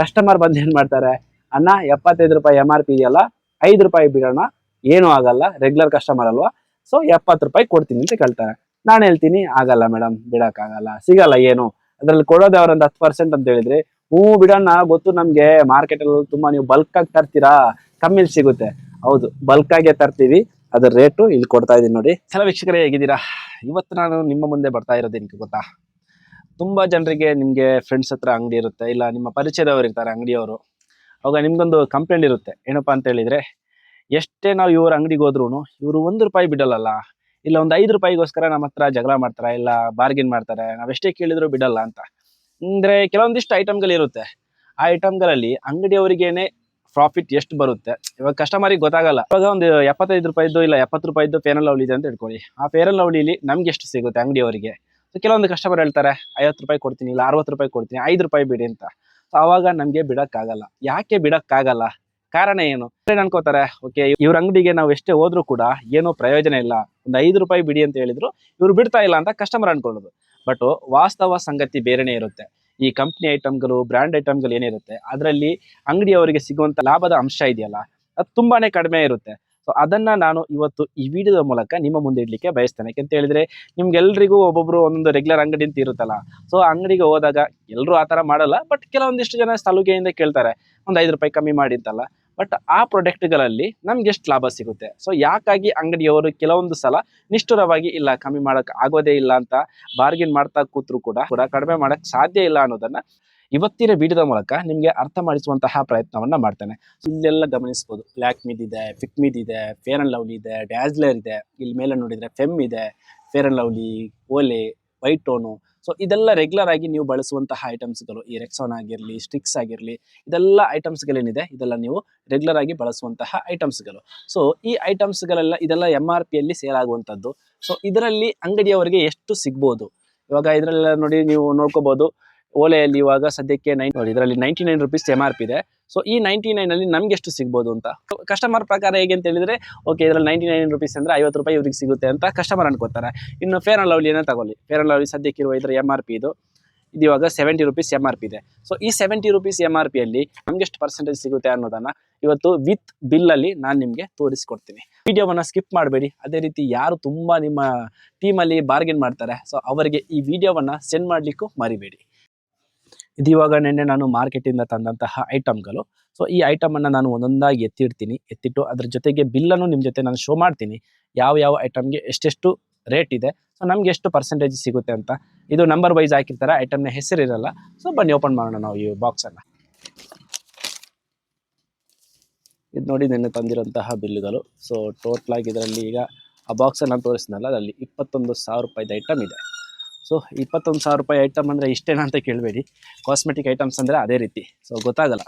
Customer ಬಂದು ಏನ್ ಮಾಡ್ತಾರೆ? ಅಣ್ಣ, ಎಪ್ಪತ್ತೈದು ರೂಪಾಯಿ ಎಂ ಆರ್ ಪಿ ಇದೆಯಲ್ಲ ಐದು ರೂಪಾಯಿ ಬಿಡೋಣ. ಏನೂ ಆಗಲ್ಲ ರೆಗ್ಯುಲರ್ ಕಸ್ಟಮರ್ ಅಲ್ವಾ? ಸೊ ಎಪ್ಪತ್ತು ರೂಪಾಯಿ ಕೊಡ್ತೀನಿ ಅಂತ ಕೇಳ್ತಾರೆ. ನಾನು ಹೇಳ್ತೀನಿ, ಆಗಲ್ಲ ಮೇಡಮ್ ಬಿಡೋಕ್ಕಾಗಲ್ಲ. ಸಿಗಲ್ಲ ಏನು? ಅದ್ರಲ್ಲಿ ಕೊಡೋದೇ ಅವ್ರೊಂದು ಹತ್ತು ಪರ್ಸೆಂಟ್ ಅಂತ ಹೇಳಿದ್ರೆ, ಹ್ಞೂ ಬಿಡೋಣ ಗೊತ್ತು ನಮಗೆ ಮಾರ್ಕೆಟ್ ಅಲ್ಲಿ ತುಂಬಾ ನೀವು ಬಲ್ಕ್ ಆಗಿ ತರ್ತೀರಾ? ಕಮ್ಮಿಲ್ ಸಿಗುತ್ತೆ. ಹೌದು ಬಲ್ಕ್ ಆಗೇ ತರ್ತೀವಿ. ಅದ್ರ ರೇಟು ಇಲ್ಲಿ ಕೊಡ್ತಾ ಇದ್ದೀನಿ ನೋಡಿ. ಸಲ ವೀಕ್ಷಕರೇ, ಹೇಗಿದ್ದೀರಾ? ಇವತ್ತು ನಾನು ನಿಮ್ಮ ಮುಂದೆ ಬರ್ತಾ ಇರೋದು ಏನಕ್ಕೆ ಗೊತ್ತಾ? ತುಂಬಾ ಜನರಿಗೆ ನಿಮ್ಗೆ ಫ್ರೆಂಡ್ಸ್ ಹತ್ರ ಅಂಗಡಿ ಇರುತ್ತೆ, ಇಲ್ಲ ನಿಮ್ಮ ಪರಿಚಯದವರು ಇರ್ತಾರೆ ಅಂಗಡಿಯವರು, ಅವಾಗ ನಿಮ್ಗೊಂದು ಕಂಪ್ಲೇಂಟ್ ಇರುತ್ತೆ. ಏನಪ್ಪಾ ಅಂತ ಹೇಳಿದ್ರೆ, ಎಷ್ಟೇ ನಾವು ಇವರ ಅಂಗಡಿಗೆ ಹೋದ್ರು ಇವರು ಒಂದು ರೂಪಾಯಿ ಬಿಡಲ್ಲ ಇಲ್ಲ ಒಂದು ಐದು ರೂಪಾಯಿಗೋಸ್ಕರ ನಮ್ಮ ಹತ್ರ ಜಗಳ ಮಾಡ್ತಾರೆ, ಇಲ್ಲ ಬಾರ್ಗಿನ್ ಮಾಡ್ತಾರೆ, ನಾವೆಷ್ಟೇ ಕೇಳಿದ್ರು ಬಿಡಲ್ಲ ಅಂತ. ಅಂದ್ರೆ ಕೆಲವೊಂದಿಷ್ಟು ಐಟಮ್ಗಳಿರುತ್ತೆ ಆ ಐಟಮ್ಗಳಲ್ಲಿ ಅಂಗಡಿಯವರಿಗೇನೆ ಪ್ರಾಫಿಟ್ ಎಷ್ಟು ಬರುತ್ತೆ? ಇವಾಗ ಕಸ್ಟಮರಿಗೆ ಗೊತ್ತಾಗಲ್ಲ. ಇವಾಗ ಒಂದು ಎಪ್ಪತ್ತೈದು ರೂಪಾಯಿದ್ದು ಇಲ್ಲ ಎಪ್ಪತ್ತು ರೂಪಾಯಿದ್ದು ಫೇರಲ್ ಅವಳಿದೆ ಅಂತ ಇಟ್ಕೊಳ್ಳಿ ಆ ಫೇರಲ್ ಅವಳಿಲಿ ನಮ್ಗೆ ಎಷ್ಟು ಸಿಗುತ್ತೆ ಅಂಗಡಿಯವರಿಗೆ? ಕೆಲವೊಂದು ಕಸ್ಟಮರ್ ಹೇಳ್ತಾರೆ, ಐವತ್ತು ರೂಪಾಯಿ ಕೊಡ್ತೀನಿ ಇಲ್ಲ, ಅರವತ್ತು ರೂಪಾಯಿ ಕೊಡ್ತೀನಿ, ಐದು ರೂಪಾಯಿ ಬಿಡಿ ಅಂತ. ಸೊ ಅವಾಗ ನಮ್ಗೆ ಬಿಡೋಕ್ಕಾಗಲ್ಲ. ಯಾಕೆ ಬಿಡೋಕ್ಕಾಗಲ್ಲ? ಕಾರಣ ಏನು? ಅನ್ಕೋತಾರೆ, ಓಕೆ, ಇವ್ರ ಅಂಗಡಿಗೆ ನಾವು ಎಷ್ಟೇ ಹೋದ್ರೂ ಕೂಡ ಏನೋ ಪ್ರಯೋಜನ ಇಲ್ಲ. ಒಂದು ಐದು ರೂಪಾಯಿ ಬಿಡಿ ಅಂತ ಹೇಳಿದ್ರು, ಇವ್ರು ಬಿಡ್ತಾ ಇಲ್ಲ ಅಂತ ಕಸ್ಟಮರ್ ಅನ್ಕೊಳ್ಳೋದು. ಬಟ್ ವಾಸ್ತವ ಸಂಗತಿ ಬೇರೆನೇ ಇರುತ್ತೆ. ಈ ಕಂಪ್ನಿ ಐಟಮ್ಗಳು ಬ್ರ್ಯಾಂಡ್ ಐಟಮ್ಗಳು ಏನಿರುತ್ತೆ, ಅದರಲ್ಲಿ ಅಂಗಡಿಯವರಿಗೆ ಸಿಗುವಂತ ಲಾಭದ ಅಂಶ ಇದೆಯಲ್ಲ, ಅದು ತುಂಬಾನೇ ಕಡಿಮೆ ಇರುತ್ತೆ. ಸೊ ಅದನ್ನ ನಾನು ಇವತ್ತು ಈ ವಿಡಿಯೋದ ಮೂಲಕ ನಿಮ್ಮ ಮುಂದೆ ಇಡ್ಲಿಕ್ಕೆ ಬಯಸ್ತೇನೆ. ಯಾಕೆಂತ ಹೇಳಿದ್ರೆ, ನಿಮ್ಗೆಲ್ರಿಗೂ ಒಬ್ಬೊಬ್ರು ಒಂದೊಂದು ರೆಗ್ಯುಲರ್ ಅಂಗಡಿ ಅಂತ ಇರುತ್ತಲ್ಲ ಸೊ ಅಂಗಡಿಗೆ ಹೋದಾಗ ಎಲ್ಲರೂ ಆ ಥರ ಮಾಡಲ್ಲ ಬಟ್ ಕೆಲವೊಂದಿಷ್ಟು ಜನ ಸಲುಗೆಯಿಂದ ಕೇಳ್ತಾರೆ, ಒಂದು ಐದು ರೂಪಾಯಿ ಕಮ್ಮಿ ಮಾಡಿ ಅಂತಲ್ಲ. ಬಟ್ ಆ ಪ್ರಾಡಕ್ಟ್ಗಳಲ್ಲಿ ನಮ್ಗೆ ಎಷ್ಟು ಲಾಭ ಸಿಗುತ್ತೆ? ಸೊ ಯಾಕಾಗಿ ಅಂಗಡಿಯವರು ಕೆಲವೊಂದು ಸಲ ನಿಷ್ಠುರವಾಗಿ, ಇಲ್ಲ, ಕಮ್ಮಿ ಮಾಡಕ್ ಆಗೋದೇ ಇಲ್ಲ ಅಂತ ಬಾರ್ಗಿನ್ ಮಾಡ್ತಾ ಕೂತ್ರು ಕೂಡ ಕೂಡ ಕಡಿಮೆ ಮಾಡಕ್ ಸಾಧ್ಯ ಇಲ್ಲ ಅನ್ನೋದನ್ನ ಇವತ್ತಿನ ವಿಡಿಯೋದ ಮೂಲಕ ನಿಮಗೆ ಅರ್ಥ ಮಾಡಿಸುವಂತಹ ಪ್ರಯತ್ನವನ್ನ ಮಾಡ್ತೇನೆ. ಇಲ್ಲೆಲ್ಲ ಗಮನಿಸಬಹುದು ಬ್ಲ್ಯಾಕ್ ಮಿದ್ ಇದೆ ಫಿಕ್ ಮಿದ್ ಇದೆ ಫೇರ್ ಅಂಡ್ ಲವ್ಲಿ ಇದೆ ಡ್ಯಾಜ್ಲರ್ ಇದೆ. ಇಲ್ಲಿ ಮೇಲೆ ನೋಡಿದ್ರೆ ಫೆಮ್ ಇದೆ fair and lovely Olay white tone so ಇದೆಲ್ಲ ರೆಗ್ಯುಲರ್ ಆಗಿ ನೀವು ಬಳಸುವಂತಹ ಐಟಮ್ಸ್ಗಳು ಈ ರೆಕ್ಸಾನ್ ಆಗಿರಲಿ ಸ್ಟಿಕ್ಸ್ ಆಗಿರಲಿ, ಇದೆಲ್ಲ ಐಟಮ್ಸ್ಗಳೇನಿದೆ ಇದೆಲ್ಲ ನೀವು ರೆಗ್ಯುಲರ್ ಆಗಿ ಬಳಸುವಂತಹ ಐಟಮ್ಸ್ಗಳು ಸೊ ಈ ಐಟಮ್ಸ್ಗಳೆಲ್ಲ ಇದೆಲ್ಲ ಎಂ ಆರ್ ಪಿಯಲ್ಲಿ ಸೇಲ್ ಆಗುವಂಥದ್ದು. ಸೊ ಇದರಲ್ಲಿ ಅಂಗಡಿಯವರಿಗೆ ಎಷ್ಟು ಸಿಗ್ಬೋದು? ಇವಾಗ ಇದರಲ್ಲ ನೋಡಿ ನೀವು ನೋಡ್ಕೋಬಹುದು ಓಲೆಯಲ್ಲಿ ಇವಾಗ ಸದ್ಯಕ್ಕೆ ನೈನ್ ಇದರಲ್ಲಿ ninety nine rupees M R P ಇದೆ. ಸೊ ಈ ನೈಂಟಿ ಅಲ್ಲಿ ನಮ್ಗೆ ಎಷ್ಟು ಸಿಗ್ಬೋದು ಅಂತ? ಕಸ್ಟಮರ್ ಪ್ರಕಾರ ಹೇಗೆ ಅಂತ ಹೇಳಿದ್ರೆ ಓಕೆ ಇದರಲ್ಲಿ ನೈಂಟಿ ನೈನ್ ರುಪೀಸ್ ಅಂದ್ರೆ ಐವತ್ತು ರೂಪಾಯಿ ಇವ್ರಿಗೆ ಸಿಗುತ್ತೆ ಅಂತ ಕಸ್ಟಮರ್ ಅನ್ಕೋತಾರೆ. ಇನ್ನು ಫೇರ್ ಅಂಡ್ ಲವ್ಲಿನೇ ತಗೊಳ್ಳಿ. ಫೇರ್ ಅಂಡ್ ಲವ್ಲಿ ಸದ್ಯಕ್ಕೆ ಇರುವ ಇದರ ಎಂ ಆರ್ ಪಿ ಇದು. ಇದು ಇವಾಗ seventy rupees M R P ಇದೆ. ಸೊ ಈ ಸೆವೆಂಟಿ ರುಪೀಸ್ ಎಂ ಆರ್ ಪಿಯಲ್ಲಿ ನಮ್ಗೆ ಎಷ್ಟು ಪರ್ಸೆಂಟೇಜ್ ಸಿಗುತ್ತೆ ಅನ್ನೋದನ್ನ ಇವತ್ತು ವಿತ್ ಬಿಲ್ ಅಲ್ಲಿ ನಾನು ನಿಮಗೆ ತೋರಿಸ್ಕೊಡ್ತೀನಿ. ವಿಡಿಯೋವನ್ನ ಸ್ಕಿಪ್ ಮಾಡಬೇಡಿ. ಅದೇ ರೀತಿ ಯಾರು ತುಂಬಾ ನಿಮ್ಮ ಟೀಮಲ್ಲಿ ಬಾರ್ಗೇನ್ ಮಾಡ್ತಾರೆ. ಸೊ ಅವರಿಗೆ ಈ ವಿಡಿಯೋವನ್ನ ಸೆಂಡ್ ಮಾಡಲಿಕ್ಕೂ ಮರಿಬೇಡಿ. ಇದು ಇವಾಗ ನಿನ್ನೆ ನಾನು ಮಾರ್ಕೆಟಿಂದ ತಂದಂತಹ ಐಟಮ್ಗಳು ಸೊ, ಈ ಐಟಮನ್ನು ನಾನು ಒಂದೊಂದಾಗಿ ಎತ್ತಿಡ್ತೀನಿ. ಎತ್ತಿಟ್ಟು ಅದ್ರ ಜೊತೆಗೆ ಬಿಲ್ಲನ್ನು ನಿಮ್ಮ ಜೊತೆ ನಾನು ಶೋ ಮಾಡ್ತೀನಿ. ಯಾವ ಯಾವ ಐಟಮ್ಗೆ ಎಷ್ಟೆಷ್ಟು ರೇಟ್ ಇದೆ. ಸೊ, ನಮ್ಗೆ ಎಷ್ಟು ಪರ್ಸೆಂಟೇಜ್ ಸಿಗುತ್ತೆ ಅಂತ. ಇದು ನಂಬರ್ ವೈಸ್ ಹಾಕಿರ್ತಾರೆ. ಐಟಮ್ನ ಹೆಸರು ಇರಲ್ಲ ಸೊ, ಬನ್ನಿ ಓಪನ್ ಮಾಡೋಣ ನಾವು ಈ ಬಾಕ್ಸ್ ಅನ್ನ. ಇದು ನೋಡಿ ನಿನ್ನೆ ತಂದಿರೋಂತಹ ಬಿಲ್ಗಳು ಸೊ ಟೋಟಲ್ ಆಗಿ ಇದರಲ್ಲಿ ಈಗ ಆ ಬಾಕ್ಸ್ ನಾನು ತೋರಿಸಿದ್ನಲ್ಲ, ಅದರಲ್ಲಿ ಇಪ್ಪತ್ತೊಂದು ಸಾವಿರ ರೂಪಾಯಿದ ಐಟಮ್ ಇದೆ. ಸೊ ಇಪ್ಪತ್ತೊಂದು ಸಾವಿರ ರೂಪಾಯಿ ಐಟಮ್ ಅಂದರೆ ಇಷ್ಟೇನಾ ಅಂತ ಕೇಳಬೇಡಿ. ಕಾಸ್ಮೆಟಿಕ್ ಐಟಮ್ಸ್ ಅಂದರೆ ಅದೇ ರೀತಿ. ಸೊ ಗೊತ್ತಾಗಲ್ಲ.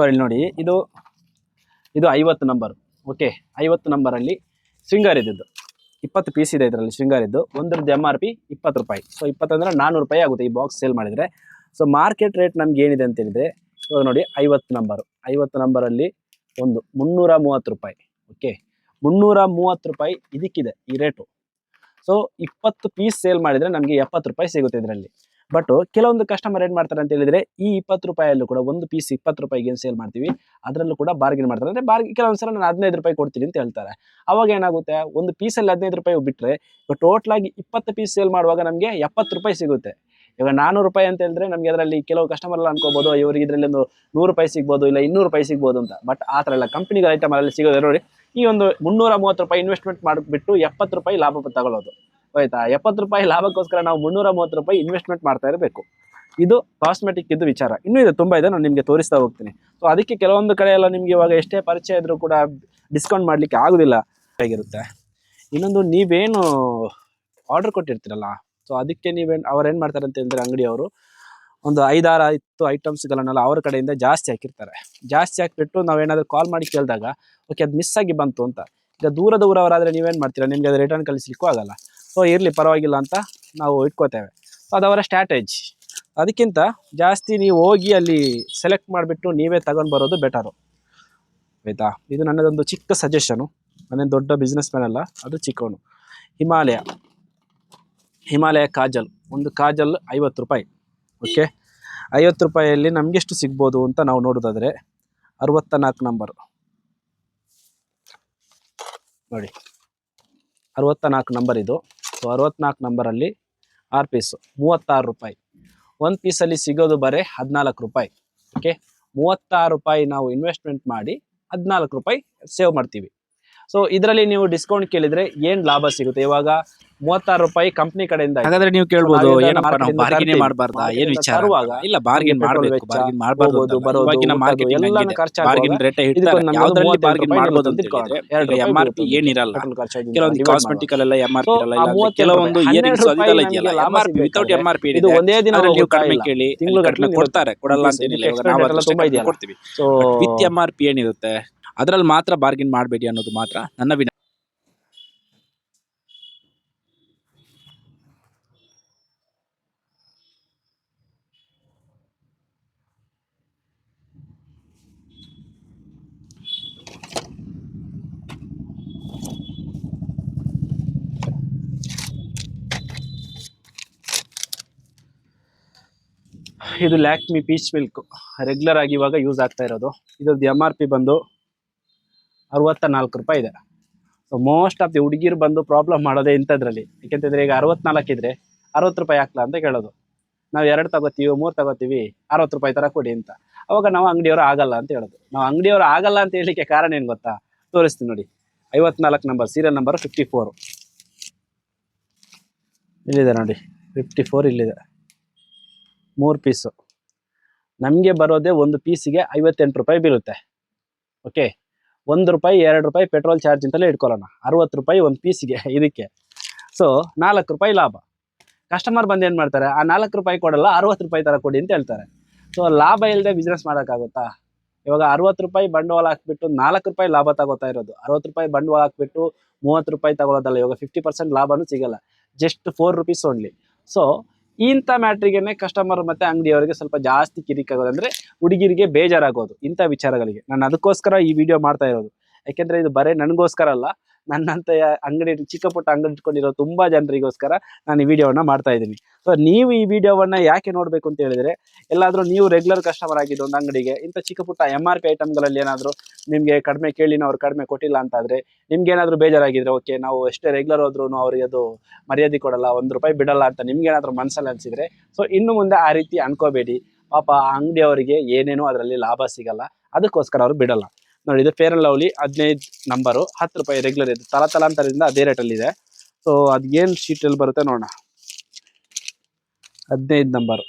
ಸೊ ಇಲ್ಲಿ ನೋಡಿ. ಇದು ಇದು ಐವತ್ತು ನಂಬರ್ ಓಕೆ ಐವತ್ತು ನಂಬರಲ್ಲಿ ಶೃಂಗಾರ ಇದ್ದಿದ್ದು. ಇಪ್ಪತ್ತು ಪೀಸ್ ಇದೆ ಇದರಲ್ಲಿ ಶೃಂಗಾರ ಇದ್ದು. ಒಂದರದ್ದು ಎಂ ಆರ್ ಪಿ ಇಪ್ಪತ್ತು ರೂಪಾಯಿ. ಸೊ ಇಪ್ಪತ್ತಂದ್ರೆ ನಾನ್ನೂರು ರೂಪಾಯಿ ಆಗುತ್ತೆ ಈ ಬಾಕ್ಸ್ ಸೇಲ್ ಮಾಡಿದರೆ. ಸೊ ಮಾರ್ಕೆಟ್ ರೇಟ್ ನಮ್ಗೆ ಏನಿದೆ ಅಂತ ಹೇಳಿದರೆ, ಇವಾಗ ನೋಡಿ, ಐವತ್ತು ನಂಬರು ಐವತ್ತು ನಂಬರಲ್ಲಿ ಒಂದು ಮುನ್ನೂರ ಮೂವತ್ತು ರೂಪಾಯಿ. ಓಕೆ ಮುನ್ನೂರ ಮೂವತ್ತು ರೂಪಾಯಿ ಇದಕ್ಕಿದೆ ಈ ರೇಟು ಸೊ ಇಪ್ಪತ್ತು ಪೀಸ್ ಸೇಲ್ ಮಾಡಿದರೆ ನಮಗೆ ಎಪ್ಪತ್ತು ರೂಪಾಯಿ ಸಿಗುತ್ತೆ ಇದರಲ್ಲಿ. ಬಟ್ ಕೆಲವೊಂದು ಕಸ್ಟಮರ್ ಏನು ಮಾಡ್ತಾರೆ ಅಂತ ಹೇಳಿದ್ರೆ, ಈ ಇಪ್ಪತ್ತು ರೂಪಾಯಲ್ಲೂ ಕೂಡ ಒಂದು ಪೀಸ್ ಇಪ್ಪತ್ತು ರೂಪಾಯಿಗೆ ಏನು ಸೇಲ್ ಮಾಡ್ತೀವಿ. ಅದರಲ್ಲೂ ಕೂಡ ಬಾರ್ಗಿನ್ ಮಾಡ್ತಾರೆ. ಅಂದರೆ ಬಾರ್ಗಿ ಕೆಲವೊಂದು ಸಲ ನಾನು ಹದಿನೈದು ರೂಪಾಯಿ ಕೊಡ್ತೀನಿ ಅಂತ ಹೇಳ್ತಾರೆ. ಅವಾಗ ಏನಾಗುತ್ತೆ, ಒಂದು ಪೀಸಲ್ಲಿ ಹದಿನೈದು ರೂಪಾಯಿ ಬಿಟ್ಟರೆ ಟೋಟಲ್ ಆಗಿ ಇಪ್ಪತ್ತು ಪೀಸ್ ಸೇಲ್ ಮಾಡುವಾಗ ನಮಗೆ ಎಪ್ಪತ್ತು ರೂಪಾಯಿ ಸಿಗುತ್ತೆ. ಇವಾಗ ನಾನೂರು ರೂಪಾಯಿ ಅಂತ ಹೇಳಿದ್ರೆ ನಮಗೆ ಅದರಲ್ಲಿ ಕೆಲವು ಕಸ್ಟಮರ್ ಎಲ್ಲ ಅನ್ಕೋಬಹುದು ಇವರಿಗೆ ಇದರಲ್ಲಿ ಒಂದು ನೂರು ರೂಪಾಯಿ ಸಿಗ್ಬೋದು, ಇಲ್ಲ ಇನ್ನೂರು ರೂಪಾಯಿ ಸಿಗ್ಬೋದು ಅಂತ. ಬಟ್ ಆ ಥರ ಎಲ್ಲ ಕಂಪನಿಗಳ ಐಟಮ್ ಅಲ್ಲಿ ಸಿಗೋದು, ನೋಡಿ, ಈ ಒಂದು ಮುನ್ನೂರ ಮೂವತ್ತು ರೂಪಾಯಿ ಇನ್ವೆಸ್ಟ್ಮೆಂಟ್ ಮಾಡಿಬಿಟ್ಟು ಎಪ್ಪತ್ತು ರೂಪಾಯಿ ಲಾಭ ತಗೊಳ್ಳೋದು. ಆಯ್ತಾ? ಎಪ್ಪತ್ತು ರೂಪಾಯಿ ಲಾಭಕ್ಕೋಸ್ಕರ ನಾವು ಮುನ್ನೂರ ಮೂವತ್ತು ರೂಪಾಯಿ ಇನ್ವೆಸ್ಟ್ಮೆಂಟ್ ಮಾಡ್ತಾ ಇರಬೇಕು. ಇದು ಕಾಸ್ಮೆಟಿಕ್ ಇದ್ದು ವಿಚಾರ. ಇನ್ನೂ ಇದೆ, ತುಂಬ ಇದೆ, ನಾನು ನಿಮಗೆ ತೋರಿಸ್ತಾ ಹೋಗ್ತೀನಿ. ಸೊ ಅದಕ್ಕೆ ಕೆಲವೊಂದು ಕಡೆ ಎಲ್ಲ ನಿಮಗೆ ಇವಾಗ ಎಷ್ಟೇ ಪರಿಚಯ ಇದ್ರೂ ಕೂಡ ಡಿಸ್ಕೌಂಟ್ ಮಾಡಲಿಕ್ಕೆ ಆಗೋದಿಲ್ಲ. ಆಗಿರುತ್ತೆ. ಇನ್ನೊಂದು, ನೀವೇನು ಆರ್ಡರ್ ಕೊಟ್ಟಿರ್ತೀರಲ್ಲ ಸೊ ಅದಕ್ಕೆ ನೀವೇನು ಅವ್ರು ಏನು ಮಾಡ್ತಾರೆ ಅಂತ ಹೇಳಿದ್ರೆ ಅಂಗಡಿಯವರು ಒಂದು ಐದಾರು ಹತ್ತು ಐಟಮ್ಸ್ಗಳನ್ನೆಲ್ಲ ಅವ್ರ ಕಡೆಯಿಂದ ಜಾಸ್ತಿ ಹಾಕಿರ್ತಾರೆ. ಜಾಸ್ತಿ ಹಾಕಿಬಿಟ್ಟು ನಾವೇನಾದರೂ ಕಾಲ್ ಮಾಡಿ ಕೇಳಿದಾಗ, ಓಕೆ, ಅದು ಮಿಸ್ ಆಗಿ ಬಂತು ಅಂತ. ಈಗ ದೂರ ದೂರವರಾದರೆ ನೀವೇನು ಮಾಡ್ತೀರಾ? ನಿಮಗೆ ಅದು ರಿಟರ್ನ್ ಕಳಿಸ್ಲಿಕ್ಕೂ ಆಗಲ್ಲ. ಸೊ ಇರಲಿ, ಪರವಾಗಿಲ್ಲ ಅಂತ ನಾವು ಇಟ್ಕೋತೇವೆ. ಅದವರ ಅದು ಅವರ ಸ್ಟ್ರಾಟಜಿ ಅದಕ್ಕಿಂತ ಜಾಸ್ತಿ ನೀವು ಹೋಗಿ ಅಲ್ಲಿ ಸೆಲೆಕ್ಟ್ ಮಾಡಿಬಿಟ್ಟು ನೀವೇ ತಗೊಂಡು ಬರೋದು ಬೆಟರು ಆಯಿತಾ? ಇದು ನನ್ನದೊಂದು ಚಿಕ್ಕ ಸಜೆಷನು ನಾನೇನು ದೊಡ್ಡ ಬಿಸ್ನೆಸ್ ಮ್ಯಾನ್ ಅಲ್ಲ, ಅದು ಚಿಕ್ಕವನು. ಹಿಮಾಲಯ. ಹಿಮಾಲಯ ಕಾಜಲ್. ಒಂದು ಕಾಜಲ್ ಐವತ್ತು ರೂಪಾಯಿ. ಓಕೆ ಐವತ್ತು ರೂಪಾಯಿಯಲ್ಲಿ ನಮಗೆಷ್ಟು ಸಿಗ್ಬೋದು ಅಂತ ನಾವು ನೋಡೋದಾದರೆ ಅರವತ್ತ ನಾಲ್ಕು ನಂಬರು ನೋಡಿ. ಅರವತ್ತ ನಾಲ್ಕು ನಂಬರ್ ಇದು. ಸೊ ಅರವತ್ನಾಲ್ಕು ನಂಬರಲ್ಲಿ ಆರು ಪೀಸು, ಮೂವತ್ತಾರು ರೂಪಾಯಿ. ಒಂದು ಪೀಸಲ್ಲಿ ಸಿಗೋದು ಬರೀ ಹದಿನಾಲ್ಕು ರೂಪಾಯಿ. ಓಕೆ ಮೂವತ್ತಾರು ರೂಪಾಯಿ ನಾವು ಇನ್ವೆಸ್ಟ್ಮೆಂಟ್ ಮಾಡಿ ಹದಿನಾಲ್ಕು ರೂಪಾಯಿ ಸೇವ್ ಮಾಡ್ತೀವಿ. ಸೊ ಇದರಲ್ಲಿ ನೀವು ಡಿಸ್ಕೌಂಟ್ ಕೇಳಿದ್ರೆ ಏನ್ ಲಾಭ ಸಿಗುತ್ತೆ? ಇವಾಗ ಮೂವತ್ತಾರು ರೂಪಾಯಿ ಕಂಪ್ನಿ ಕಡೆಯಿಂದ ಹಾಗಾದ್ರೆ ನೀವು ಕೇಳ್ಬೋದು ಏನಪ್ಪ ನಾವು ಬಾರ್ಗೇನ್ ಇಂದ ಬಾರ್ಗಿನೇ ತರ್ತೀವಿ. ಮಾಡಬಾರ್ದಾ? ಏನ್ ವಿಚಾರ? ತರುವಾಗ ಇಲ್ಲ ಬಾರ್ಗಿನ್ ಮಾಡಬೇಕು ಬಾರ್ಗೇನ್ ಮಾಡಬಾರ್ದು ಎಲ್ಲಾನು ಖರ್ಚಾಗುವಾಗ ಬಾರ್ಗಿನ್ ರೇಟ್ ಯಾವ್ದ್ರಲ್ಲಿ ಬಾರ್ಗಿನ್ ಅಂತ. ಎರಡು ಎಂ ಆರ್ ಪಿ. ಏನಿರಲ್ಲ ಖರ್ಚು ಕೆಲವೊಂದು ಕಾಸ್ಮೆಟಿಕಲ್ ಎಲ್ಲ ಅಲ್ಲೆಲ್ಲ ಎಂ ಆರ್ ಪಿ ಇರಲ್ಲ. ಇಲ್ಲ ಕೆಲವೊಂದು ಇಯರಿಂಗ್ಸ್ ಹನ್ನೆರಡು ಅದೆಲ್ಲ ರೂಪಾಯಿ ಇದೆಯಲ್ಲ ನಮ್ಗೆ M R P without M R P ಇದು. ಒಂದೇ ದಿನ ನೀವು ಕಡಿಮೆ ಕೇಳಿ ತಿಂಗಳು ಕೊಡ್ತಾರೆ ಕೊಡಲ್ಲ ಅಂತ ಏನಿಲ್ಲ ನಾವು ತುಂಬಾ. ಕೊಡ್ತೀವಿ. So with M R P ಏನಿರುತ್ತೆ? ಅದ್ರಲ್ಲಿ ಮಾತ್ರ ಬಾರ್ಗಿನ್ ಮಾಡಬೇಡಿ ಅನ್ನೋದು ಮಾತ್ರ ನನ್ನ ವಿನ ಇದು ಲ್ಯಾಕ್ಮಿ ಪೀಚ್ ಮಿಲ್ಕ್ ರೆಗ್ಯುಲರ್ ಆಗಿ ಇವಾಗ ಯೂಸ್ ಆಗ್ತಾ ಇರೋದು. ಇದ್ರದ್ದು ಎಂ ಆರ್ ಪಿ ಬಂದು ಅರವತ್ತ ನಾಲ್ಕು ರೂಪಾಯಿ ಇದೆ. ಸೊ ಮೋಸ್ಟ್ ಆಫ್ ದಿ ಹುಡುಗಿರು ಬಂದು ಪ್ರಾಬ್ಲಮ್ ಮಾಡೋದೇ ಇಂಥದ್ರಲ್ಲಿ. ಯಾಕೆಂತಂದ್ರೆ ಈಗ ಅರವತ್ನಾಲ್ಕು ಇದ್ರೆ ಅರವತ್ತು ರೂಪಾಯಿ ಹಾಕ್ಲಾ ಅಂತ ಕೇಳೋದು. ನಾವು ಎರಡು ತಗೋತೀವಿ, ಮೂರು ತಗೋತೀವಿ, ಅರವತ್ತು ರೂಪಾಯಿ ತರ ಕೊಡಿ ಅಂತ. ಅವಾಗ ನಾವು ಅಂಗಡಿಯವರು ಆಗಲ್ಲ ಅಂತ ಹೇಳೋದು. ನಾವು ಅಂಗಡಿಯವರು ಆಗಲ್ಲ ಅಂತ ಹೇಳಲಿಕ್ಕೆ ಕಾರಣ ಏನು ಗೊತ್ತಾ? ತೋರಿಸ್ತೀನಿ ನೋಡಿ. ಐವತ್ನಾಲ್ಕು number serial number fifty four ಇಲ್ಲಿದೆ ನೋಡಿ. ಫಿಫ್ಟಿ ಫೋರ್ ಇಲ್ಲಿದೆ. ಮೂರು ಪೀಸು ನಮಗೆ ಬರೋದೇ ಒಂದು ಪೀಸಿಗೆ ಐವತ್ತೆಂಟು ರೂಪಾಯಿ ಬೀಳುತ್ತೆ. ಓಕೆ ಒಂದು ರೂಪಾಯಿ, ಎರಡು ರೂಪಾಯಿ ಪೆಟ್ರೋಲ್ ಚಾರ್ಜ್ ಅಂತಲೇ ಇಟ್ಕೊಳ್ಳೋಣ. ಅರವತ್ತು ರೂಪಾಯಿ ಒಂದು ಪೀಸ್ಗೆ ಇದಕ್ಕೆ. ಸೊ ನಾಲ್ಕು ರೂಪಾಯಿ ಲಾಭ. ಕಸ್ಟಮರ್ ಬಂದು ಏನು ಮಾಡ್ತಾರೆ? ಆ ನಾಲ್ಕು ರೂಪಾಯಿ ಕೊಡಲ್ಲ, ಅರವತ್ತು ರೂಪಾಯಿ ಥರ ಕೊಡಿ ಅಂತ ಹೇಳ್ತಾರೆ. ಸೊ ಲಾಭ ಇಲ್ಲದೆ ಬಿಸ್ನೆಸ್ ಮಾಡೋಕ್ಕಾಗುತ್ತಾ? ಇವಾಗ ಅರವತ್ತು ರೂಪಾಯಿ ಬಂಡವಾಳ ಹಾಕ್ಬಿಟ್ಟು ನಾಲ್ಕು ರೂಪಾಯಿ ಲಾಭ ತಗೋತಾ ಇರೋದು. ಅರವತ್ತು ರೂಪಾಯಿ ಬಂಡವಾಳ ಹಾಕ್ಬಿಟ್ಟು ಮೂವತ್ತು ರೂಪಾಯಿ ತಗೊಳ್ಳೋದಲ್ಲ ಇವಾಗ ಫಿಫ್ಟಿ ಪರ್ಸೆಂಟ್ ಲಾಭನೂ ಸಿಗಲ್ಲ. Just four rupees only so ಇಂಥ ಮ್ಯಾಟ್ರಿಗೆನೆ ಕಸ್ಟಮರ್ ಮತ್ತೆ ಅಂಗಡಿಯವರಿಗೆ ಸ್ವಲ್ಪ ಜಾಸ್ತಿ ಕಿರಿಕಾಗೋದು ಅಂದ್ರೆ ಹುಡುಗಿರಿಗೆ ಬೇಜಾರಾಗೋದು ಇಂಥ ವಿಚಾರಗಳಿಗೆ. ನಾನು ಅದಕ್ಕೋಸ್ಕರ ಈ ವಿಡಿಯೋ ಮಾಡ್ತಾ ಇರೋದು. ಯಾಕೆಂದ್ರೆ ಇದು ಬರೇ ನನಗೋಸ್ಕರ ಅಲ್ಲ ನನ್ನಂತ ಅಂಗಡಿ ಚಿಕ್ಕ ಪುಟ್ಟ ಅಂಗಡಿ ಇಟ್ಕೊಂಡಿರೋ ತುಂಬಾ ಜನರಿಗೋಸ್ಕರ ನಾನು ಈ ವಿಡಿಯೋವನ್ನ ಮಾಡ್ತಾ ಇದ್ದೀನಿ. ಸೊ ನೀವು ಈ ವಿಡಿಯೋವನ್ನ ಯಾಕೆ ನೋಡ್ಬೇಕು ಅಂತ ಹೇಳಿದ್ರೆ, ಎಲ್ಲಾದ್ರೂ ನೀವು ರೆಗ್ಯುಲರ್ ಕಸ್ಟಮರ್ ಆಗಿದ್ದು ಒಂದು ಅಂಗಡಿಗೆ, ಇಂಥ ಚಿಕ್ಕ ಪುಟ್ಟ ಎಂ ಆರ್ ಪಿ ಐಟಮ್ಗಳಲ್ಲಿ ಏನಾದರೂ ನಿಮಗೆ ಕಡಿಮೆ ಕೇಳಿ ಅವ್ರು ಕಡಿಮೆ ಕೊಟ್ಟಿಲ್ಲ ಅಂತಾದ್ರೆ, ನಿಮ್ಗೆ ಏನಾದ್ರು ಬೇಜಾರಾಗಿದ್ರೆ ಓಕೆ ನಾವು ಎಷ್ಟೇ ರೆಗ್ಯುಲರ್ ಹೋದ್ರೂ ಅವ್ರಿಗೆ ಅದು ಮರ್ಯಾದೆ ಕೊಡಲ್ಲ, ಒಂದು ರೂಪಾಯಿ ಬಿಡಲ್ಲ ಅಂತ ನಿಮ್ಗೆ ಏನಾದ್ರು ಮನಸ್ಸಲ್ಲಿ ಅನ್ಸಿದ್ರೆ ಸೊ ಇನ್ನು ಮುಂದೆ ಆ ರೀತಿ ಅನ್ಕೋಬೇಡಿ. ಪಾಪ ಆ ಅಂಗಡಿಯವರಿಗೆ ಏನೇನೋ ಅದರಲ್ಲಿ ಲಾಭ ಸಿಗಲ್ಲ, ಅದಕ್ಕೋಸ್ಕರ ಅವ್ರು ಬಿಡಲ್ಲ. ನೋಡಿ, ಇದು ಫೇರ್ ಅಂಡ್ ಲವ್ಲಿ ಹದಿನೈದು ನಂಬರು ಹತ್ತು ರೂಪಾಯಿ ರೆಗ್ಯುಲರ್ ಇದೆ ತಲ ತಲಾಂತರದಿಂದ ಅದೇ ರೇಟಲ್ಲಿದೆ ಸೊ ಅದು ಏನು ಶೀಟಲ್ಲಿ ಬರುತ್ತೆ ನೋಡೋಣ. ಹದಿನೈದು ನಂಬರ್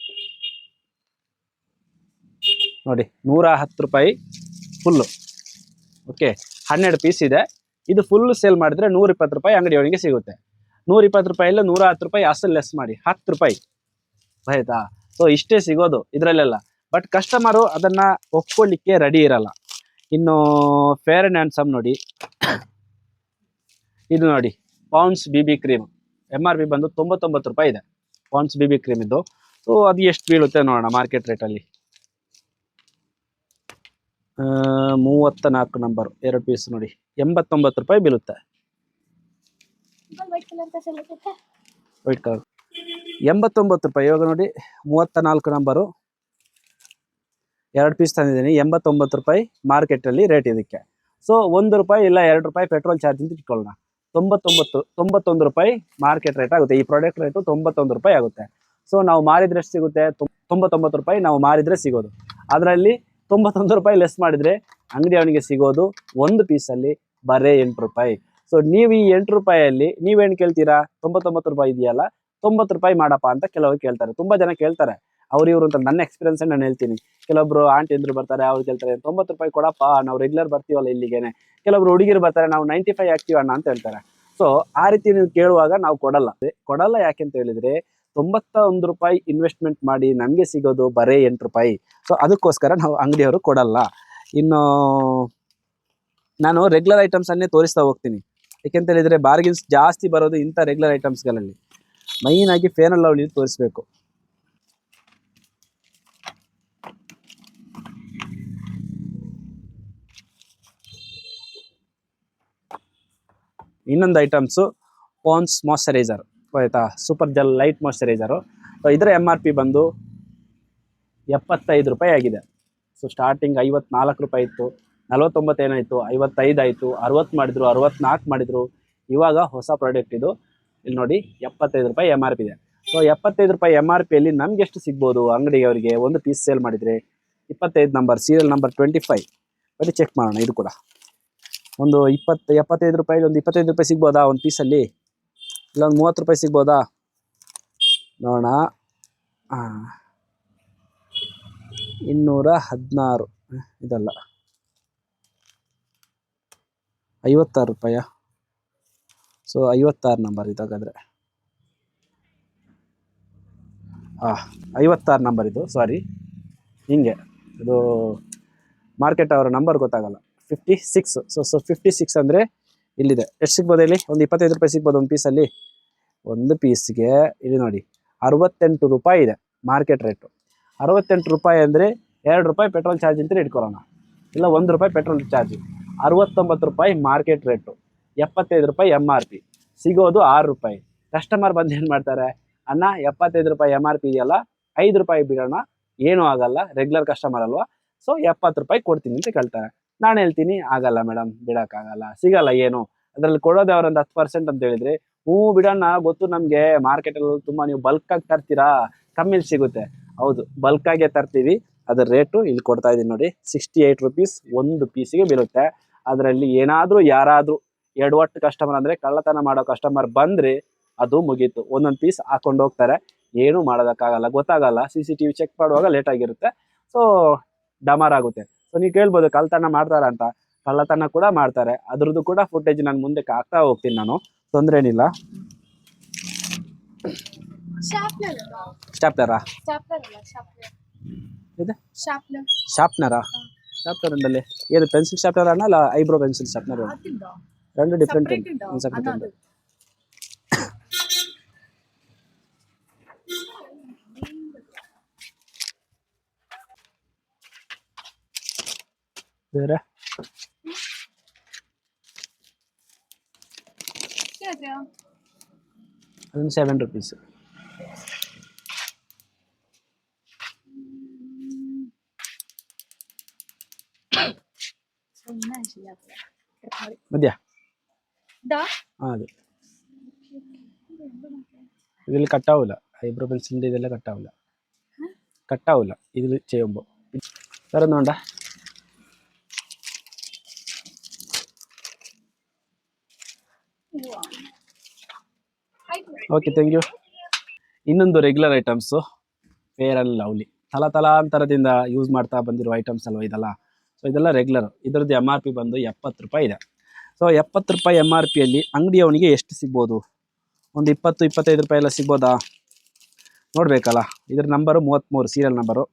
ನೋಡಿ, ನೂರ ಹತ್ತು ರೂಪಾಯಿ ಫುಲ್ಲು ಓಕೆ ಹನ್ನೆರಡು ಪೀಸ್ ಇದೆ. ಇದು ಫುಲ್ ಸೇಲ್ ಮಾಡಿದ್ರೆ ನೂರ ಇಪ್ಪತ್ತು ರೂಪಾಯಿ ಅಂಗಡಿಯವನಿಗೆ ಸಿಗುತ್ತೆ. ನೂರ ಇಪ್ಪತ್ತು ರೂಪಾಯಿಲ್ಲ ನೂರ ಹತ್ತು ರೂಪಾಯಿ ಅಸಲು ಲೆಸ್ ಮಾಡಿ. ಹತ್ತು ರೂಪಾಯಿ. ಆಯ್ತಾ? ಸೊ ಇಷ್ಟೇ ಸಿಗೋದು ಇದರಲ್ಲೆಲ್ಲ. ಬಟ್ ಕಸ್ಟಮರು ಅದನ್ನ ಒಪ್ಕೊಳ್ಳಿಕ್ಕೆ ರೆಡಿ ಇರಲ್ಲ. ಇನ್ನು ಫೇರ್ ಅಂಡ್ ಹ್ಯಾಂಡ್ಸಮ್ ನೋಡಿ. ಇದು ನೋಡಿ Pond's B B cream M R B ಬಂದು ತೊಂಬತ್ತೊಂಬತ್ತು ರೂಪಾಯಿ ಇದೆ. ಪಾಂಡ್ಸ್ ಬಿ ಬಿ ಕ್ರೀಮ್ ಇದ್ದು. ಸೊ ಅದು ಎಷ್ಟು ಬೀಳುತ್ತೆ ನೋಡೋಣ ಮಾರ್ಕೆಟ್ ರೇಟಲ್ಲಿ ಮೂವತ್ತ ನಾಲ್ಕು ನಂಬರ್ ಎರಡು ಪೀಸ್ ನೋಡಿ. ಎಂಬತ್ತೊಂಬತ್ತು ರೂಪಾಯಿ ಬೀಳುತ್ತೆ. ವೈಟ್ ಕಲರ್ ಎಂಬತ್ತೊಂಬತ್ತು ರೂಪಾಯಿ. ಇವಾಗ ನೋಡಿ ಮೂವತ್ತ ನಾಲ್ಕು ನಂಬರು ಎರಡು ಪೀಸ್ ತಂದಿದ್ದೀನಿ. ಎಂಬತ್ತೊಂಬತ್ತು ರೂಪಾಯಿ ಮಾರ್ಕೆಟಲ್ಲಿ ರೇಟ್ ಇದಕ್ಕೆ. ಸೊ ಒಂದು ರೂಪಾಯಿ ಇಲ್ಲ ಎರಡು ರೂಪಾಯಿ ಪೆಟ್ರೋಲ್ ಚಾರ್ಜ್ ಅಂತ ಇಟ್ಕೊಳ್ಳೋಣ. ತೊಂಬತ್ತೊಂಬತ್ತು, ತೊಂಬತ್ತೊಂದು ರೂಪಾಯಿ ಮಾರ್ಕೆಟ್ ರೇಟ್ ಆಗುತ್ತೆ. ಈ ಪ್ರಾಡಕ್ಟ್ ರೇಟು ತೊಂಬತ್ತೊಂದು ರೂಪಾಯಿ ಆಗುತ್ತೆ. ಸೊ ನಾವು ಮಾರಿದ್ರೆ ಎಷ್ಟು ಸಿಗುತ್ತೆ? ತೊಂಬತ್ತೊಂಬತ್ತು ರೂಪಾಯಿ ನಾವು ಮಾರಿದ್ರೆ ಸಿಗೋದು. ಅದರಲ್ಲಿ ತೊಂಬತ್ತೊಂದು ರೂಪಾಯಿ ಲೆಸ್ ಮಾಡಿದ್ರೆ ಅಂಗಡಿ ಅವನಿಗೆ ಸಿಗೋದು ಒಂದು ಪೀಸಲ್ಲಿ ಬರೇ ಎಂಟು ರೂಪಾಯಿ. ಸೊ ನೀವು ಈ ಎಂಟು ರೂಪಾಯಿಯಲ್ಲಿ ನೀವೇನು ಕೇಳ್ತೀರಾ? ತೊಂಬತ್ತೊಂಬತ್ತು ರೂಪಾಯಿ ಇದೆಯಲ್ಲ, ತೊಂಬತ್ತು ರೂಪಾಯಿ ಮಾಡಪ್ಪ ಅಂತ ಕೆಲವರು ಕೇಳ್ತಾರೆ. ತುಂಬಾ ಜನ ಕೇಳ್ತಾರೆ. ಅವ್ರು ಇವರು ಅಂತ ನನ್ನ ಎಕ್ಸ್ಪೀರಿಯನ್ಸ್ ನಾನು ಹೇಳ್ತೀನಿ. ಕೆಲವೊಬ್ರು ಆಂಟಿ ಅಂದ್ರು ಬರ್ತಾರೆ, ಅವ್ರು ಕೇಳ್ತಾರೆ, ತೊಂಬತ್ತು ರೂಪಾಯಿ ಕೊಡಪ್ಪ, ನಾವು ರೆಗ್ಯುಲರ್ ಬರ್ತೀವಲ್ಲ ಇಲ್ಲಿಗೇನೆ. ಕೆಲವೊಬ್ರು ಹುಡುಗಿರು ಬರ್ತಾರೆ, ನಾವು ನೈಂಟಿ ಫೈವ್ ಹಾಕ್ತೀವಿ ಅಣ್ಣ ಅಂತ ಹೇಳ್ತಾರೆ. ಸೊ ಆ ರೀತಿ ನೀವು ಕೇಳುವಾಗ ನಾವು ಕೊಡಲ್ಲ. ಕೊಡಲ್ಲ ಯಾಕೆ ಅಂತ ಹೇಳಿದ್ರೆ ತೊಂಬತ್ತ ಒಂದು ರೂಪಾಯಿ ಇನ್ವೆಸ್ಟ್ಮೆಂಟ್ ಮಾಡಿ ನಮಗೆ ಸಿಗೋದು ಬರೇ ಎಂಟು ರೂಪಾಯಿ. ಸೊ ಅದಕ್ಕೋಸ್ಕರ ನಾವು ಅಂಗಡಿಯವರು ಕೊಡಲ್ಲ. ಇನ್ನು, ನಾನು ರೆಗ್ಯುಲರ್ ಐಟಮ್ಸ್ ಅನ್ನೇ ತೋರಿಸ್ತಾ ಹೋಗ್ತೀನಿ. ಯಾಕೆಂತ ಹೇಳಿದ್ರೆ ಬಾರ್ಗಿನ್ಸ್ ಜಾಸ್ತಿ ಬರೋದು ಇಂಥ ರೆಗ್ಯುಲರ್ ಐಟಮ್ಸ್ಗಳಲ್ಲಿ ಮೈನಾಗಿ ಆಗಿ ಫೇನ್ ಅಂಡ್ ಲವ್ಲಿ ತೋರಿಸ್ಬೇಕು. ಇನ್ನೊಂದು ಐಟಮ್ಸು ಪಾನ್ಸ್ ಮಾಯಶ್ಚರೈಸರ್ ಆಯಿತಾ? ಸೂಪರ್ ಜೆಲ್ ಲೈಟ್ ಮಾಯಶ್ಚರೈಸರು ಇದರ ಎಂ ಆರ್ ಪಿ ಬಂದು ಎಪ್ಪತ್ತೈದು ರೂಪಾಯಿ ಆಗಿದೆ. ಸೊ ಸ್ಟಾರ್ಟಿಂಗ್ ಐವತ್ನಾಲ್ಕು ರೂಪಾಯಿ ಇತ್ತು, ನಲವತ್ತೊಂಬತ್ತು ಏನಾಯಿತು, ಐವತ್ತೈದು ಆಯಿತು, ಅರವತ್ತು ಮಾಡಿದ್ರು, ಅರವತ್ನಾಲ್ಕು ಮಾಡಿದ್ರು. ಇವಾಗ ಹೊಸ ಪ್ರಾಡಕ್ಟ್ ಇದು. ಇಲ್ಲಿ ನೋಡಿ, ಎಪ್ಪತ್ತೈದು ರೂಪಾಯಿ ಎಂ ಆರ್ ಪಿ ಇದೆ. ಸೊ ಎಪ್ಪತ್ತೈದು ರೂಪಾಯಿ ಎಂ ಆರ್ ಪಿಯಲ್ಲಿ ನಮ್ಗೆ ಎಷ್ಟು ಸಿಗ್ಬೋದು ಅಂಗಡಿಯವರಿಗೆ ಒಂದು ಪೀಸ್ ಸೇಲ್ ಮಾಡಿದರೆ ಇಪ್ಪತ್ತೈದು number serial number twenty five check ಮಾಡೋಣ, ಇದು ಕೂಡ. ಒಂದು ಇಪ್ಪತ್ತು, ಎಪ್ಪತ್ತೈದು ರೂಪಾಯಿ ಒಂದು ಇಪ್ಪತ್ತೈದು ರೂಪಾಯಿ ಸಿಗ್ಬೋದಾ ಒಂದು ಪೀಸಲ್ಲಿ ಇಲ್ಲ, ಒಂದು ಮೂವತ್ತು ರೂಪಾಯಿ ಸಿಗ್ಬೋದಾ? ನೋಡೋಣ. ಇನ್ನೂರ ಹದಿನಾರು. ಇದಲ್ಲ. ಐವತ್ತಾರು ರೂಪಾಯ? ಸೊ ಐವತ್ತಾರು ನಂಬರ್ ಇದಾಗಾದ್ರೆ. ಹಾಂ ಐವತ್ತಾರು ನಂಬರ್ ಇದು ಸಾರಿ ಹಿಂಗೆ. ಇದು ಮಾರ್ಕೆಟ್ ಅವರ ನಂಬರ್ ಗೊತ್ತಾಗಲ್ಲ. Fifty six so so fifty six ಅಂದರೆ ಇಲ್ಲಿದೆ. ಎಷ್ಟು ಸಿಗ್ಬೋದು ಇಲ್ಲಿ? ಒಂದು ಇಪ್ಪತ್ತೈದು ರೂಪಾಯಿ ಸಿಗ್ಬೋದು ಒಂದು ಪೀಸಲ್ಲಿ ಒಂದು ಪೀಸ್ಗೆ ಇಲ್ಲಿ ನೋಡಿ, ಅರವತ್ತೆಂಟು ರೂಪಾಯಿ ಇದೆ ಮಾರ್ಕೆಟ್ ರೇಟು ಅರವತ್ತೆಂಟು ರೂಪಾಯಿ ಅಂದರೆ ಎರಡು ರೂಪಾಯಿ ಪೆಟ್ರೋಲ್ ಚಾರ್ಜ್ ಅಂತ ಇಟ್ಕೊಳ್ಳೋಣ ಇಲ್ಲ, ಒಂದು ರೂಪಾಯಿ ಪೆಟ್ರೋಲ್ ಚಾರ್ಜ್ ಅರವತ್ತೊಂಬತ್ತು ರೂಪಾಯಿ ಮಾರ್ಕೆಟ್ ರೇಟು ಎಪ್ಪತ್ತೈದು ರೂಪಾಯಿ ಎಂ ಆರ್ ಪಿ ಸಿಗೋದು ಆರು ರೂಪಾಯಿ. ಕಸ್ಟಮರ್ ಬಂದು ಏನು ಮಾಡ್ತಾರೆ? ಅಣ್ಣ, ಎಪ್ಪತ್ತೈದು ರೂಪಾಯಿ ಎಂ ಆರ್ ಪಿ ಇದೆಯಲ್ಲ, ಐದು ರೂಪಾಯಿ ಬಿಡೋಣ. ಏನೂ ಆಗಲ್ಲ ರೆಗ್ಯುಲರ್ ಕಸ್ಟಮರ್ ಅಲ್ವಾ? ಸೊ ಎಪ್ಪತ್ತು ರೂಪಾಯಿ ಕೊಡ್ತೀನಿ ಅಂತ ಕೇಳ್ತಾರೆ. ನಾನು ಹೇಳ್ತೀನಿ, ಆಗಲ್ಲ ಮೇಡಮ್ ಬಿಡೋಕ್ಕಾಗಲ್ಲ. ಸಿಗಲ್ಲ ಏನು? ಅದರಲ್ಲಿ ಕೊಡೋದೇ ಅವ್ರೊಂದು ಹತ್ತು ಪರ್ಸೆಂಟ್ ಅಂತ ಹೇಳಿದ್ರೆ ಹ್ಞೂ ಬಿಡೋಣ ಗೊತ್ತು ನಮಗೆ ಮಾರ್ಕೆಟಲ್ಲಿ ತುಂಬ ನೀವು ಬಲ್ಕಾಗಿ ತರ್ತೀರಾ? ಕಮ್ಮಿಲಿ ಸಿಗುತ್ತೆ. ಹೌದು ಬಲ್ಕಾಗೆ ತರ್ತೀವಿ. ಅದ್ರ ರೇಟು ಇಲ್ಲಿ ಕೊಡ್ತಾ ಇದೀನಿ ನೋಡಿ ಸಿಕ್ಸ್ಟಿ ಏಯ್ಟ್ ರುಪೀಸ್ ಒಂದು ಪೀಸಿಗೆ ಬೀಳುತ್ತೆ. ಅದರಲ್ಲಿ ಏನಾದರೂ, ಯಾರಾದರೂ ಎಡವಟ್ಟು ಕಸ್ಟಮರ್ ಅಂದರೆ ಕಳ್ಳತನ ಮಾಡೋ ಕಸ್ಟಮರ್ ಬಂದರೆ ಅದು ಮುಗೀತು. ಒಂದೊಂದು ಪೀಸ್ ಹಾಕೊಂಡು ಹೋಗ್ತಾರೆ. ಏನೂ ಮಾಡೋದಕ್ಕಾಗಲ್ಲ, ಗೊತ್ತಾಗಲ್ಲ. C C T V check ಮಾಡುವಾಗ ಲೇಟ್ ಆಗಿರುತ್ತೆ. ಸೊ ಡಮಾರ್ ಆಗುತ್ತೆ. ಸೊ ನೀವು ಕೇಳ್ಬೋದು ಕಳ್ಳತನ ಮಾಡ್ತಾರ ಅಂತ. ಕಳ್ಳತನ ಕೂಡ ಮಾಡ್ತಾರೆ. ಅದ್ರದ್ದು ಕೂಡ ಫುಟೇಜ್ ನಾನು ಮುಂದಕ್ಕೆ ಹಾಕ್ತಾ ಹೋಗ್ತೀನಿ ನಾನು. ತೊಂದರೆ ಏನಿಲ್ಲ. ಶಾಪ್ನರಾ ಇದೆ? ಶಾರ್ಪ್ನರಾ ಶಾರ್ಪ್ನರ್ ಅಂದಲ್ಲಿ ಏನು ಪೆನ್ಸಿಲ್ ಶಾಪ್ನರ್ ಅಲ್ಲ ಐಬ್ರೋ ಪೆನ್ಸಿಲ್ ಶಾಪ್ನರ್ ರೆಂಡು ಡಿಫ್ರೆಂಟ್ ಸಪ್ರೇಟ್ ഇതുവരെ അതൊന്ന് സെവൻ റുപ്പീസ് മതിയാ. ആ അതെ. ഇതിൽ കട്ടാവൂല. ഹൈബ്രോ പെൻസിലിന്റെ ഇതെല്ലാം കട്ടാവൂല. കട്ടാവൂല ഇതിൽ ചെയ്യുമ്പോൾ വേറെ ഒന്നും വേണ്ട. ಓಕೆ ಥ್ಯಾಂಕ್ ಯು ಇನ್ನೊಂದು regular items fair and lovely ತಲ ತಲಾಂತರದಿಂದ ಯೂಸ್ ಮಾಡ್ತಾ ಬಂದಿರೋ ಐಟಮ್ಸ್ ಅಲ್ವ ಇದೆಲ್ಲ? ಸೊ ಇದೆಲ್ಲ ರೆಗ್ಯುಲರ್ ಇದರದ್ದು ಎಂ ಆರ್ ಪಿ ಬಂದು ಎಪ್ಪತ್ತು ರೂಪಾಯಿ ಇದೆ. ಸೊ ಎಪ್ಪತ್ತು ರೂಪಾಯಿ ಎಂ ಆರ್ ಪಿಯಲ್ಲಿ ಅಂಗಡಿಯವನಿಗೆ ಎಷ್ಟು ಸಿಗ್ಬೋದು? ಒಂದು ಇಪ್ಪತ್ತು, ಇಪ್ಪತ್ತೈದು ರೂಪಾಯಿ ಎಲ್ಲ ಸಿಗ್ಬೋದಾ? ನೋಡಬೇಕಲ್ಲ. ಇದ್ರ ನಂಬರು ಮೂವತ್ತ್ಮೂರು ಸೀರಿಯಲ್ ನಂಬರು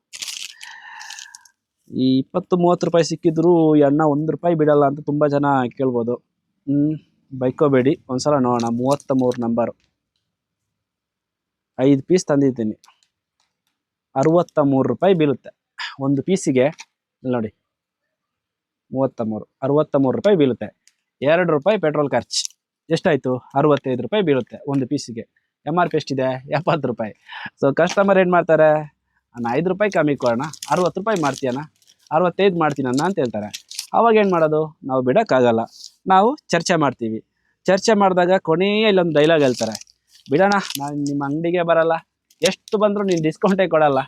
ಈ ಇಪ್ಪತ್ತು, ಮೂವತ್ತು ರೂಪಾಯಿ ಸಿಕ್ಕಿದ್ರು ಈ ಅಣ್ಣ ಒಂದು ರೂಪಾಯಿ ಬಿಡಲ್ಲ ಅಂತ ತುಂಬ ಜನ ಕೇಳ್ಬೋದು. ಹ್ಞೂ ಬೈಕೋಬೇಡಿ. ಒಂದು ಸಲ ನೋಡೋಣ. ಮೂವತ್ತ ಮೂರು ನಂಬರು ಐದು ಪೀಸ್ ತಂದಿದ್ದೀನಿ. ಅರವತ್ತ ಮೂರು ರೂಪಾಯಿ ಬೀಳುತ್ತೆ. ಒಂದು ಪೀಸಿಗೆ ನೋಡಿ ಮೂವತ್ತ ಮೂರು ಅರವತ್ತ ಮೂರು ರೂಪಾಯಿ ಬೀಳುತ್ತೆ. ಎರಡು ರೂಪಾಯಿ ಪೆಟ್ರೋಲ್ ಖರ್ಚು. ಎಷ್ಟಾಯಿತು? ಅರವತ್ತೈದು ರೂಪಾಯಿ ಬೀಳುತ್ತೆ ಒಂದು ಪೀಸಿಗೆ ಎಂ ಆರ್ ಪಿ ಎಷ್ಟಿದೆ? ಎಪ್ಪತ್ತು ರೂಪಾಯಿ. ಸೊ ಕಸ್ಟಮರ್ ಏನು ಮಾಡ್ತಾರೆ? ಅಣ್ಣ, ಐದು ರೂಪಾಯಿ ಕಮ್ಮಿ ಕೊಡೋಣ. ಅರವತ್ತು ರೂಪಾಯಿ ಮಾಡ್ತೀಯಣ್ಣ. ಅರವತ್ತೈದು ಮಾಡ್ತೀನಣ್ಣ ಅಂತ ಹೇಳ್ತಾರೆ. ಅವಾಗ ಏನು ಮಾಡೋದು? ನಾವು ಬಿಡೋಕ್ಕಾಗಲ್ಲ. ನಾವು ಚರ್ಚೆ ಮಾಡ್ತೀವಿ. ಚರ್ಚೆ ಮಾಡಿದಾಗ ಕೊನೆಯ ಇಲ್ಲೊಂದು ಡೈಲಾಗ್ ಹೇಳ್ತಾರೆ. ಬಿಡೋಣ, ನಾನು ನಿಮ್ಮ ಅಂಗಡಿಗೆ ಬರಲ್ಲ. ಎಷ್ಟು ಬಂದರೂ ನೀನು ಡಿಸ್ಕೌಂಟೇ ಕೊಡಲ್ಲ.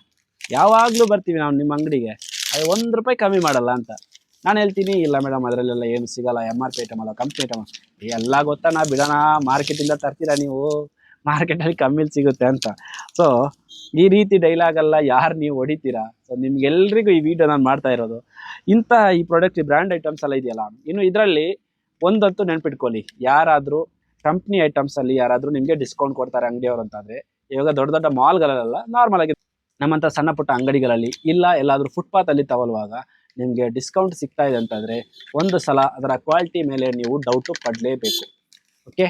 ಯಾವಾಗಲೂ ಬರ್ತೀವಿ ನಾವು ನಿಮ್ಮ ಅಂಗಡಿಗೆ. ಅದು ಒಂದು ರೂಪಾಯಿ ಕಮ್ಮಿ ಮಾಡಲ್ಲ ಅಂತ. ನಾನು ಹೇಳ್ತೀನಿ, ಇಲ್ಲ ಮೇಡಮ್ ಅದರಲ್ಲೆಲ್ಲ ಏನು ಸಿಗಲ್ಲ. ಎಂ ಆರ್ ಪಿ ಐಟಮ್ ಅಲ್ಲ ಕಂಪ್ನಿ ಐಟಮ್ ಎಲ್ಲ ಗೊತ್ತಾ? ನಾ ಬಿಡೋಣ ಮಾರ್ಕೆಟಿಂದ ತರ್ತೀರಾ ನೀವು? ಮಾರ್ಕೆಟಲ್ಲಿ ಕಮ್ಮಿಲಿ ಸಿಗುತ್ತೆ ಅಂತ. ಸೊ ಈ ರೀತಿ ಡೈಲಾಗ್ ಎಲ್ಲ ಯಾರು ನೀವು ಹೊಡಿತೀರಾ? ಸೊ ನಿಮ್ಗೆಲ್ರಿಗೂ ಈ ವಿಡಿಯೋ ನಾನು ಮಾಡ್ತಾ ಇರೋದು. ಇಂಥ ಈ ಪ್ರಾಡಕ್ಟ್ ಬ್ರ್ಯಾಂಡ್ ಐಟಮ್ಸ್ ಎಲ್ಲ ಇದೆಯಲ್ಲ, ಇನ್ನು ಇದರಲ್ಲಿ ಒಂದಂತೂ ನೆನ್ಪಿಟ್ಕೊಳ್ಳಿ. ಯಾರಾದರೂ ಕಂಪ್ನಿ ಐಟಮ್ಸಲ್ಲಿ ಯಾರಾದ್ರೂ ನಿಮಗೆ ಡಿಸ್ಕೌಂಟ್ ಕೊಡ್ತಾರೆ ಅಂಗಡಿಯವರು ಅಂತಂದ್ರೆ, ಇವಾಗ ದೊಡ್ಡ ದೊಡ್ಡ ಮಾಲ್ಗಳಲ್ಲ ನಾರ್ಮಲ್ ಆಗಿ ನಮ್ಮಂತ ಸಣ್ಣ ಪುಟ್ಟ ಅಂಗಡಿಗಳಲ್ಲಿ ಇಲ್ಲ, ಎಲ್ಲಾದ್ರೂ ಫುಟ್ಪಾತ್ ಅಲ್ಲಿ ತಗೊಳ್ಳುವಾಗ ನಿಮಗೆ ಡಿಸ್ಕೌಂಟ್ ಸಿಗ್ತಾ ಇದೆ ಅಂತಂದ್ರೆ, ಒಂದು ಸಲ ಅದರ ಕ್ವಾಲಿಟಿ ಮೇಲೆ ನೀವು ಡೌಟ್ ಪಡಲೇಬೇಕು. ಓಕೆ